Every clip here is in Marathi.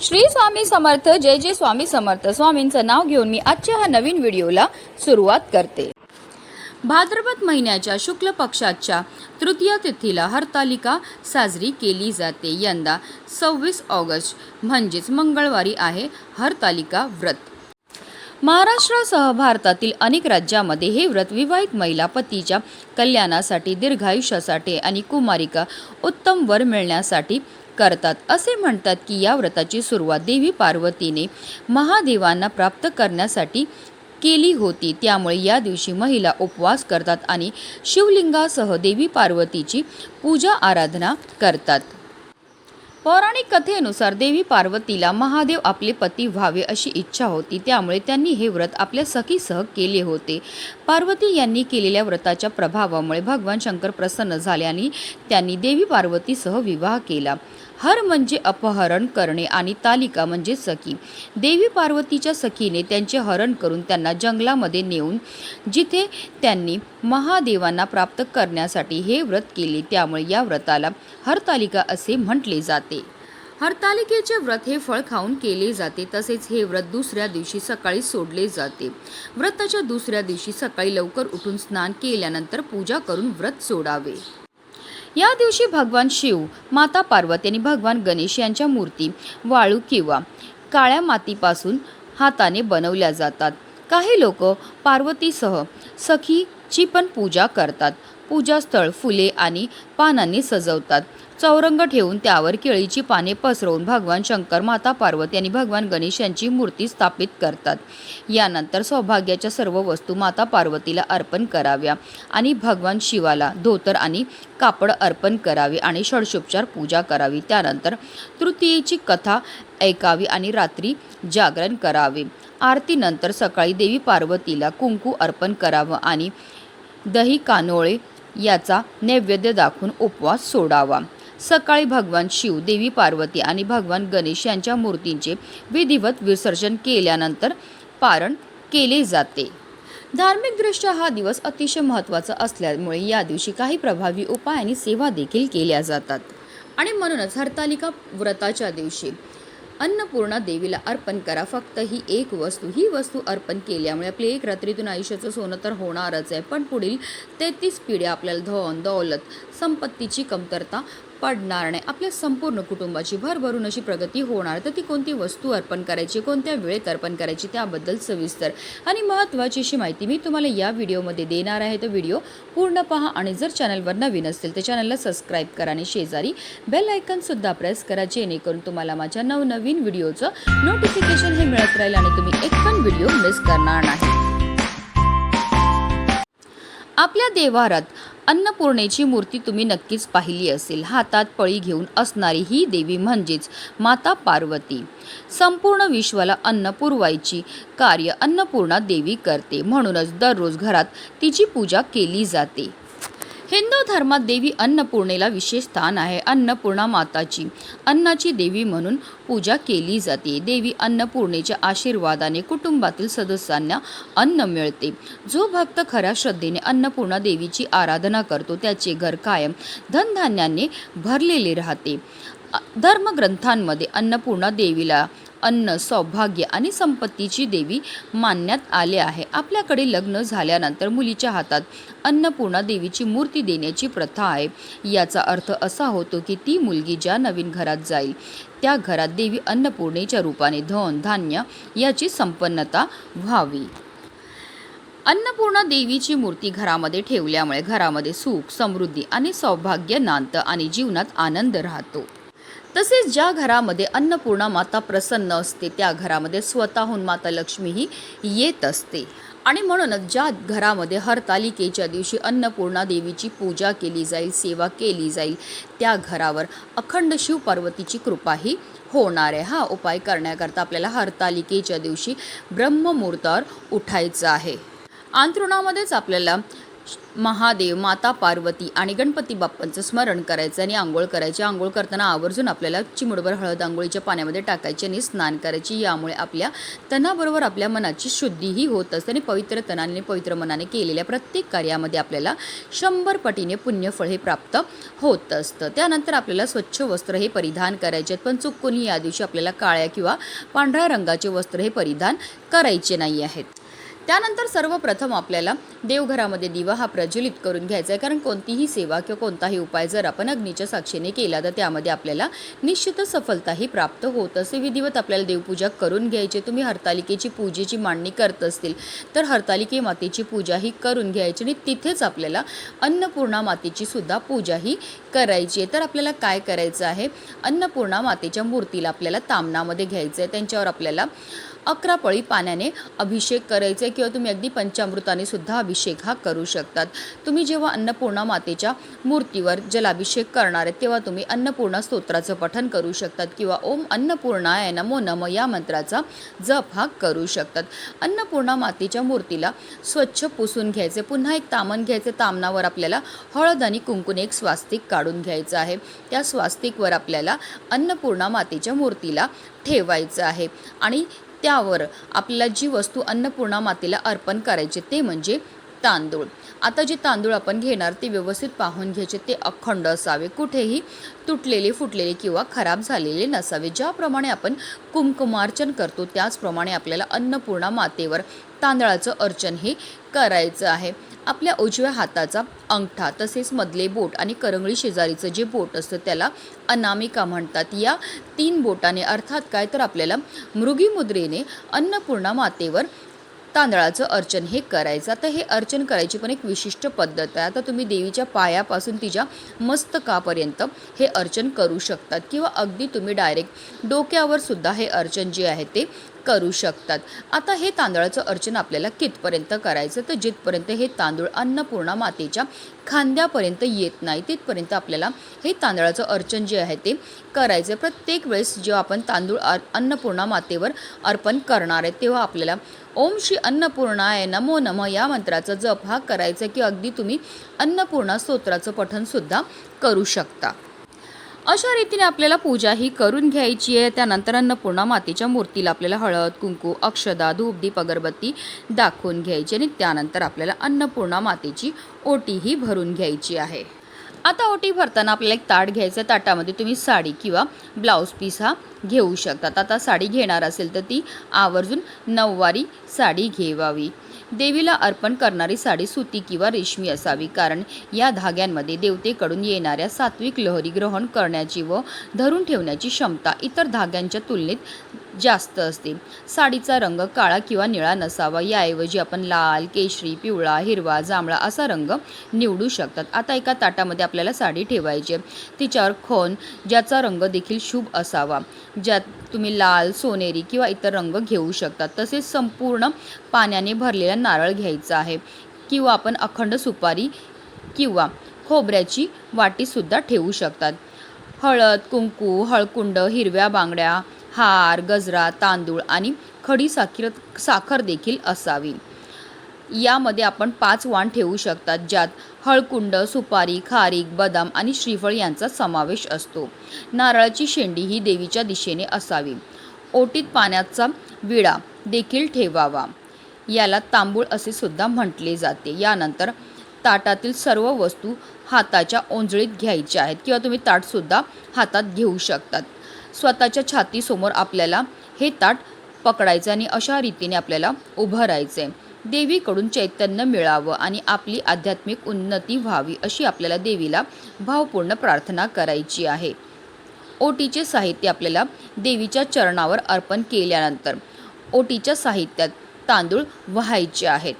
श्री स्वामी समर्थ जय जय स्वामी समर्थ. स्वामींचं नाव घेऊन मी आजच्या ह्या नवीन व्हिडिओला सुरुवात करते. भाद्रपद महिन्याच्या शुक्ल पक्षाच्या तृतीय तिथीला हरतालिका साजरी केली जाते. यंदा सव्वीस ऑगस्ट म्हणजेच मंगळवारी आहे हरतालिका व्रत. महाराष्ट्रासह भारतातील अनेक राज्यामध्ये हे व्रत विवाहित महिला पतीच्या कल्याणासाठी दीर्घायुष्यासाठी आणि कुमारिका उत्तम वर मिळण्यासाठी करतात. असे म्हणतात की या व्रताची सुरुवात देवी पार्वतीने महादेवांना प्राप्त करण्यासाठी केली होती. त्यामुळे या दिवशी महिला उपवास करतात आणि शिवलिंगासह देवी पार्वतीची पूजा आराधना करतात. पौराणिक कथेनुसार देवी पार्वतीला महादेव आपले पती व्हावे अशी इच्छा होती. त्यामुळे त्यांनी हे व्रत आपल्या सखीसह केले होते. पार्वती यांनी केलेल्या व्रताच्या प्रभावामुळे भगवान शंकर प्रसन्न झाले आणि त्यांनी देवी पार्वतीसह विवाह केला. हर म्हणजे अपहरण करणे आणि तालिका म्हणजे सखी. देवी पार्वतीच्या सखीने त्यांचे हरण करून त्यांना जंगलामध्ये नेऊन जिथे त्यांनी महादेवांना प्राप्त करण्यासाठी हे व्रत केले त्यामुळे या व्रताला हरतालिका असे म्हटले जाते. हरतालिकेचे व्रत हे फळ खाऊन केले जाते तसेच हे व्रत दुसऱ्या दिवशी सकाळी सोडले जाते. व्रताच्या दुसऱ्या दिवशी सकाळी लवकर उठून स्नान केल्यानंतर पूजा करून व्रत सोडावे. या दिवशी भगवान शिव माता पार्वती आणि भगवान गणेश यांच्या मूर्ती वाळू किंवा काळ्या मातीपासून हाताने बनवल्या जातात. काही लोक पार्वतीसह सखीची पण पूजा करतात. पूजास्थळ फुले आणि पानांनी सजवतात. चौरंग ठेवून त्यावर केळीची पाने पसरवून भगवान शंकर माता पार्वती आणि भगवान गणेश यांची मूर्ती स्थापित करतात. यानंतर सौभाग्याच्या सर्व वस्तू माता पार्वतीला अर्पण कराव्या आणि भगवान शिवाला धोतर आणि कापड अर्पण करावे आणि षडशोपचार पूजा करावी. त्यानंतर तृतीयेची कथा ऐकावी आणि रात्री जागरण करावे. आरतीनंतर सकाळी देवी पार्वतीला कुंकू अर्पण करावं आणि दही कानोळे याचा नैवेद्य दाखवून उपवास सोडावा. सकाळी भगवान शिव देवी पार्वती आणि भगवान गणेश यांच्या मूर्तींचे विधिवत विसर्जन केल्यानंतर पारण केले जाते. धार्मिकदृष्ट्या हा दिवस अतिशय महत्त्वाचा असल्यामुळे या दिवशी काही प्रभावी उपाय आणि सेवा देखील केल्या जातात. आणि म्हणूनच हरतालिका व्रताच्या दिवशी अन्नपूर्णा देवीला अर्पण करा. फक्त ही एक वस्तू ही वस्तू अर्पण केल्यामुळे आपले एक रात्रीतून आयुष्याचं सोनं तर होणारच आहे. पण पुढील तेहतीस पिढ्या आपल्याला धन दौलत संपत्तीची कमतरता पडणार नाही. आपल्या संपूर्ण कुटुंबाची भरभरून अशी प्रगती होणार. तर ती कोणती वस्तू अर्पण करायची कोणत्या वेळेत अर्पण करायची त्याबद्दल सविस्तर आणि महत्त्वाची अशी माहिती मी तुम्हाला या व्हिडिओमध्ये देणार आहे. तर व्हिडिओ पूर्ण पहा आणि जर चॅनलवर नवीन असतील तर चॅनलला सबस्क्राईब करा आणि शेजारी बेल आयकनसुद्धा प्रेस करा जेणेकरून तुम्हाला माझ्या नवनवीन व्हिडिओचं नोटिफिकेशन हे मिळत राहील आणि तुम्ही एक पण व्हिडिओ मिस करणार नाही. आपल्या देवारात अन्नपूर्णेची मूर्ती तुम्ही नक्कीच पाहिली असेल. हातात पळी घेऊन असणारी ही देवी म्हणजेच माता पार्वती. संपूर्ण विश्वाला अन्न पुरवायची कार्य अन्नपूर्णा देवी करते. म्हणूनच दररोज घरात तिची पूजा केली जाते. हिंदू धर्मात देवी अन्नपूर्णेला विशेष स्थान आहे. अन्नपूर्णा माताची अन्नाची देवी म्हणून पूजा केली जाते. देवी अन्नपूर्णेच्या आशीर्वादाने कुटुंबातील सदस्यांना अन्न मिळते. जो भक्त खऱ्या श्रद्धेने अन्नपूर्णा देवीची आराधना करतो त्याचे घर कायम धनधान्याने भरलेले राहते. धर्मग्रंथांमध्ये अन्नपूर्णा देवीला अन्न सौभाग्य आणि संपत्तीची देवी मानण्यात आले आहे. आपल्याकडे लग्न झाल्यानंतर मुलीच्या हातात अन्नपूर्णा देवीची मूर्ती देण्याची प्रथा आहे. याचा अर्थ असा होतो की ती मुलगी ज्या नवीन घरात जाईल त्या घरात देवी अन्नपूर्णेच्या रूपाने धन धान्य याची संपन्नता व्हावी. अन्नपूर्णा देवीची मूर्ती घरामध्ये ठेवल्यामुळे घरामध्ये सुख समृद्धी आणि सौभाग्य नांदतं आणि जीवनात आनंद राहतो. तसेच ज्या घरामध्ये अन्नपूर्णा माता प्रसन्न असते त्या घरामध्ये स्वतःहून माता लक्ष्मी ही येत असते. आणि म्हणूनच ज्या घरामध्ये हरतालिकेच्या दिवशी अन्नपूर्णा देवीची पूजा केली जाईल सेवा केली जाईल त्या घरावर अखंड शिव पार्वतीची कृपाही होणार आहे. हा उपाय करण्याकरता आपल्याला हरतालिकेच्या दिवशी ब्रह्ममुहूर्तावर उठायचं आहे. अंथरुणामध्येच आपल्याला महादेव माता पार्वती आणि गणपती बाप्पांचं स्मरण करायचं आणि आंघोळ करायची. आंघोळ करताना आवर्जून आपल्याला चिमुडभर हळद आंघोळीच्या पाण्यामध्ये टाकायची आणि स्नान करायची. यामुळे आपल्या तणाबरोबर आपल्या मनाची शुद्धीही होत असते आणि पवित्र तणाने पवित्र मनाने केलेल्या प्रत्येक कार्यामध्ये आपल्याला शंभर पटीने पुण्यफळ हे प्राप्त होत असतं. त्यानंतर आपल्याला स्वच्छ वस्त्र हे परिधान करायचे आहेत. पण चुकूनही या दिवशी आपल्याला काळ्या किंवा पांढऱ्या रंगाचे वस्त्र हे परिधान करायचे नाही आहेत. त्यानंतर सर्वप्रथम आपल्याला देवघरामध्ये दिवा हा प्रज्वलित करून घ्यायचा आहे. कारण कोणतीही सेवा किंवा कोणताही उपाय जर आपण अग्नीच्या साक्षीने केला तर त्यामध्ये आपल्याला निश्चितच सफलताही प्राप्त होत असते विधिवत आपल्याला देवपूजा करून घ्यायची. तुम्ही हरतालिकेची पूजेची मांडणी करत असतील तर हरतालिके मातेची पूजा ही करून घ्यायची आणि तिथेच आपल्याला अन्नपूर्णा मातेची सुद्धा पूजा ही करायची आहे. तर आपल्याला काय करायचं आहे? अन्नपूर्णा मातेच्या मूर्तीला आपल्याला तामनामध्ये घ्यायचं आहे. त्यांच्यावर आपल्याला अकरा पळी पाण्याने अभिषेक करायचा आहे किंवा तुम्ही अगदी पंचामृताने सुद्धा अभिषेक हा करू शकतात. तुम्ही जेव्हा अन्नपूर्णा मातेच्या मूर्तीवर जलाभिषेक करणार आहेत तेव्हा तुम्ही अन्नपूर्णा स्तोत्राचं पठन करू शकतात किंवा ओम अन्नपूर्णाय नमो नम या मंत्राचा जप हा करू शकतात. अन्नपूर्णा मातेच्या मूर्तीला स्वच्छ पुसून घ्यायचे पुन्हा एक तामण घ्यायचे तामनावर आपल्याला हळद आणि कुंकून एक स्वास्तिक काढून घ्यायचं आहे. त्या स्वास्तिकवर आपल्याला अन्नपूर्णा मातेच्या मूर्तीला ठेवायचं आहे. आणि त्यावर आपल्याला जी वस्तू अन्नपूर्णा मातेला अर्पण करायचे ते म्हणजे तांदूळ. आता जे तांदूळ आपण घेणार ते व्यवस्थित पाहून घ्यायचे ते अखंड असावे. कुठेही तुटलेले फुटलेले किंवा खराब झालेले नसावे. ज्याप्रमाणे आपण कुंकुमार्चन करतो त्याचप्रमाणे आपल्याला अन्नपूर्णा मातेवर तांदळाचं अर्चन हे करायचं आहे. आपल्या उजव्या हाताचा अंगठा तसेच मधले बोट आणि करंगळी शेजारीचं जे बोट असतं त्याला अनामिका म्हणतात. या तीन बोटाने अर्थात काय तर आपल्याला मृगी मुद्रेने अन्नपूर्णा मातेवर तांदळाचं अर्चन हे करायचं. आता हे अर्चन करायची पण एक विशिष्ट पद्धत आहे. आता तुम्ही देवीच्या पायापासून तिच्या मस्तकापर्यंत हे अर्चन करू शकतात किंवा अगदी तुम्ही डायरेक्ट डोक्यावर सुद्धा हे अर्चन जे आहे ते करू शकतात. आता हे तांदळाचं अर्चन आपल्याला कितपर्यंत करायचं? तर जिथपर्यंत हे तांदूळ अन्नपूर्णा मातेच्या खांद्यापर्यंत येत नाही तिथपर्यंत आपल्याला हे तांदळाचं अर्चन जे आहे ते करायचं प्रत्येक वेळेस जेव्हा आपण तांदूळ अ- अन्नपूर्णा मातेवर अर्पण करणार आहे तेव्हा आपल्याला ओम श्री अन्नपूर्णाय नमो नम या मंत्राचा जप हा करायचा की अगदी तुम्ही अन्नपूर्णा स्तोत्राचं पठणसुद्धा करू शकता. अशा रीतीने आपल्याला पूजा ही करून घ्यायची आहे. त्यानंतर अन्नपूर्णा मातेच्या मूर्तीला आपल्याला हळद कुंकू अक्षदा धूप दीप अगरबत्ती दाखवून घ्यायची आणि त्यानंतर आपल्याला अन्नपूर्णा मातेची ओटी ही भरून घ्यायची आहे. आता ओटी भरताना आपल्याला एक ताट घ्यायचं आहे. ताटामध्ये तुम्ही साडी किंवा ब्लाऊज पीस हा घेऊ शकतात आता साडी घेणार असेल तर ती आवर्जून नऊवारी साडी घेवावी. देवीला अर्पण करणारी साडी सुती किंवा रेशमी असावी. कारण या धाग्यांमध्ये देवतेकडून येणाऱ्या सात्विक लहरी ग्रहण करण्याची व धरून ठेवण्याची क्षमता इतर धाग्यांच्या तुलनेत जास्त असते साडीचा रंग काळा किंवा निळा नसावा याऐवजी आपण लाल केशरी पिवळा हिरवा जांभळा असा रंग निवडू शकतात. आता एका ताटामध्ये आपल्याला साडी ठेवायची आहे. तिच्यावर खोन ज्याचा रंग देखील शुभ असावा. ज्यात तुम्ही लाल सोनेरी किंवा इतर रंग घेऊ शकतात. तसेच संपूर्ण पाण्याने भरलेला नारळ घ्यायचा आहे. किंवा आपण अखंड सुपारी किंवा खोबऱ्याची वाटीसुद्धा ठेवू शकतात. हळद कुंकू हळकुंड हिरव्या बांगड्या हार गजरा तांदूळ आणि खडी साखर साखर देखील असावी. यामध्ये आपण पाच वाण ठेवू शकतात ज्यात हळकुंड सुपारी खारीक बदाम आणि श्रीफळ यांचा समावेश असतो. नारळाची शेंडी ही देवीच्या दिशेने असावी. ओटीत पाण्याचा विडा देखील ठेवावा. याला तांबूळ असे सुद्धा म्हटले जाते. यानंतर ताटातील सर्व वस्तू हाताच्या ओंजळीत घ्यायच्या आहेत किंवा तुम्ही ताटसुद्धा हातात घेऊ शकतात. स्वतःच्या छातीसमोर आपल्याला हे ताट पकडायचं आणि अशा रीतीने आपल्याला उभं राहायचं आहे देवीकडून चैतन्य मिळावं आणि आपली आध्यात्मिक उन्नती व्हावी अशी आपल्याला देवीला भावपूर्ण प्रार्थना करायची आहे. ओटीचे साहित्य आपल्याला देवीच्या चरणावर अर्पण केल्यानंतर ओटीच्या साहित्यात तांदूळ व्हायचे आहेत.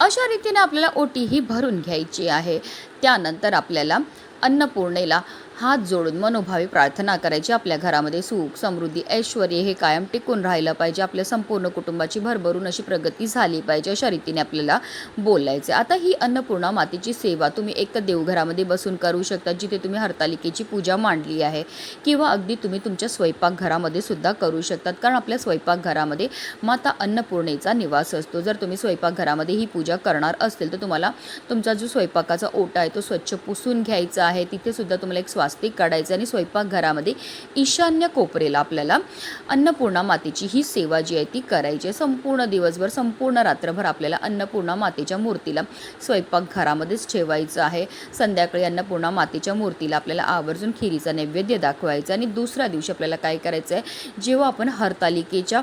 अशा रीतीने आपल्याला ओटी ही भरून घ्यायची आहे. त्यानंतर आपल्याला अन्नपूर्णेला हात जोडून मनोभावी प्रार्थना करायची. आपल्या घरामध्ये सुख समृद्धी ऐश्वर हे कायम टिकून राहिलं पाहिजे. आपल्या संपूर्ण कुटुंबाची भरभरून अशी प्रगती झाली पाहिजे अशा रीतीने आपल्याला बोलायचं आता ही अन्नपूर्णा मातेची सेवा तुम्ही एक तर देवघरामध्ये बसून करू शकता जिथे तुम्ही हरतालिकेची पूजा मांडली आहे किंवा अगदी तुम्ही तुमच्या स्वयंपाकघरामध्ये सुद्धा करू शकतात. कारण आपल्या स्वयंपाकघरामध्ये माता अन्नपूर्णेचा निवास असतो. जर तुम्ही स्वयंपाकघरामध्ये ही पूजा करणार असतील तर तुम्हाला तुमचा जो स्वयंपाकाचा ओटा आहे तो स्वच्छ पुसून घ्यायचा आहे. तिथे सुद्धा तुम्हाला एक नास्तिक काढायचं आणि स्वयंपाकघरामध्ये ईशान्य कोपरेला आपल्याला अन्नपूर्णा मातेची ही सेवा जी आहे ती करायची आहे. संपूर्ण दिवसभर संपूर्ण रात्रभर आपल्याला अन्नपूर्णा मातेच्या मूर्तीला स्वयंपाकघरामध्येच ठेवायचं आहे. संध्याकाळी अन्नपूर्णा मातेच्या मूर्तीला आपल्याला आवर्जून खिरीचा नैवेद्य दाखवायचा आणि दुसऱ्या दिवशी आपल्याला काय करायचं आहे? जेव्हा आपण हरतालिकेच्या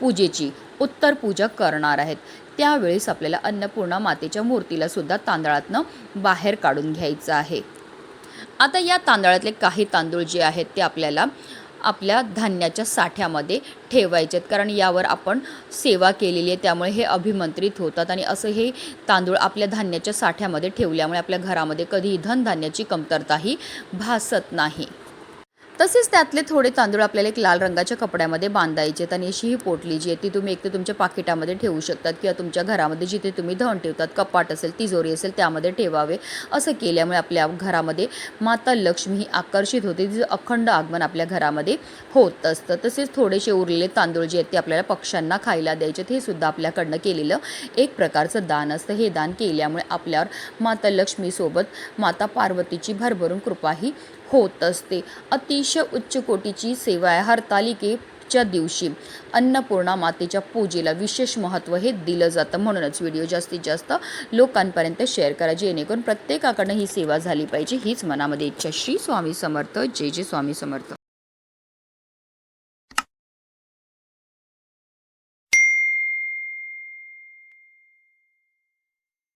पूजेची उत्तर पूजा करणार आहेत त्यावेळेस आपल्याला अन्नपूर्णा मातेच्या मूर्तीला सुद्धा तांदळातनं बाहेर काढून घ्यायचं आहे. आता या तांदळातले काही तांदूळ जे आहेत ते आपल्याला आपल्या धान्याच्या साठ्यामध्ये ठेवायचे आहेत कारण यावर आपण सेवा केलेली आहे त्यामुळे हे अभिमंत्रित होतात आणि असं हे तांदूळ आपल्या धान्याच्या साठ्यामध्ये ठेवल्यामुळे आपल्या घरामध्ये कधीही धनधान्याची कमतरताही भासत नाही. तसेच त्यातले थोडे तांदूळ आपल्याला एक लाल रंगाच्या कपड्यामध्ये बांधायचे आहेत आणि अशी ही पोटली जी आहे ती तुम्ही एक तर तुमच्या पाकिटामध्ये ठेवू शकतात किंवा तुमच्या घरामध्ये जिथे तुम्ही धन ठेवतात कपाट असेल तिजोरी असेल त्यामध्ये ठेवावे. असं केल्यामुळे आपल्या घरामध्ये माता लक्ष्मी ही आकर्षित होते. तिचं अखंड आगमन आपल्या घरामध्ये होत असतं. तसेच थोडेसे उरलेले तांदूळ जे आहेत ते आपल्याला पक्ष्यांना खायला द्यायचे हे सुद्धा आपल्याकडनं केलेलं एक प्रकारचं दान असतं. हे दान केल्यामुळे आपल्यावर माता लक्ष्मीसोबत माता पार्वतीची भरभरून कृपाही होत असते. अतिशय उच्च कोटीची सेवा आहे. हरतालिकेच्या दिवशी अन्नपूर्णा मातेच्या पूजेला विशेष महत्त्व हे दिलं जातं. म्हणूनच व्हिडिओ जास्तीत जास्त लोकांपर्यंत शेअर करा. जेणेकरून प्रत्येकाकडनं ही सेवा झाली पाहिजे. हीच मनामध्ये इच्छा. श्री स्वामी समर्थ. जय जय स्वामी समर्थ.